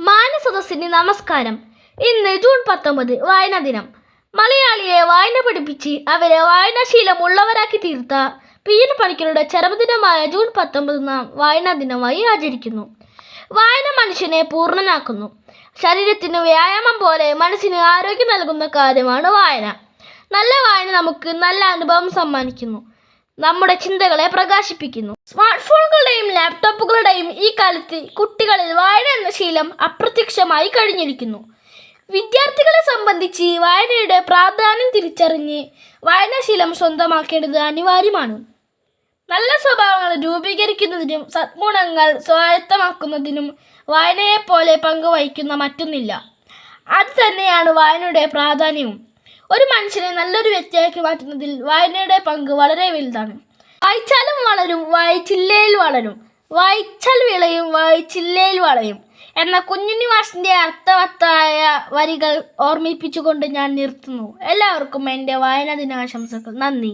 മാനസദസ്സിന് നമസ്കാരം. ഇന്ന് ജൂൺ പത്തൊമ്പത് വായനാ ദിനം. മലയാളിയെ വായന പഠിപ്പിച്ച് അവരെ വായനാശീലം ഉള്ളവരാക്കി തീർത്ത പി എൻ പണിക്കരുടെ ചരമദിനമായ ജൂൺ പത്തൊമ്പത് നാം വായനാ ദിനമായി ആചരിക്കുന്നു. വായന മനുഷ്യനെ പൂർണനാക്കുന്നു. ശരീരത്തിന് വ്യായാമം പോലെ മനസ്സിന് ആരോഗ്യം നൽകുന്ന കാര്യമാണ് വായന. നല്ല വായന നമുക്ക് നല്ല അനുഭവം സമ്മാനിക്കുന്നു. നമ്മുടെ ചിന്തകളെ പ്രകാശിപ്പിക്കുന്നു. സ്മാർട്ട് ഫോണുകളുടെയും ലാപ്ടോപ്പുകളുടെയും കാലത്ത് കുട്ടികളിൽ വായന എന്ന ശീലം അപ്രത്യക്ഷമായി കഴിഞ്ഞിരിക്കുന്നു. വിദ്യാർത്ഥികളെ സംബന്ധിച്ച് വായനയുടെ പ്രാധാന്യം തിരിച്ചറിഞ്ഞ് വായനാശീലം സ്വന്തമാക്കേണ്ടത് അനിവാര്യമാണ്. നല്ല സ്വഭാവങ്ങൾ രൂപീകരിക്കുന്നതിനും സദ്ഗുണങ്ങൾ സ്വായത്തമാക്കുന്നതിനും വായനയെപ്പോലെ പങ്കുവഹിക്കുന്ന മറ്റൊന്നില്ല. അത് തന്നെയാണ് വായനയുടെ പ്രാധാന്യവും. ഒരു മനുഷ്യനെ നല്ലൊരു വ്യക്തിയാക്കി മാറ്റുന്നതിൽ വായനയുടെ പങ്ക് വളരെ വലുതാണ്. വായിച്ചാലും വളരും വായിച്ചില്ലേൽ വളരും. വായിച്ചാൽ വിളയും വായിച്ചില്ലേൽ വളയും എന്ന കുഞ്ഞുണ്ണി മാഷിന്റെ അർത്ഥവത്തായ വരികൾ ഓർമ്മിപ്പിച്ചുകൊണ്ട് ഞാൻ നിർത്തുന്നു. എല്ലാവർക്കും എന്റെ വായനാ ദിനാശംസകൾ. നന്ദി.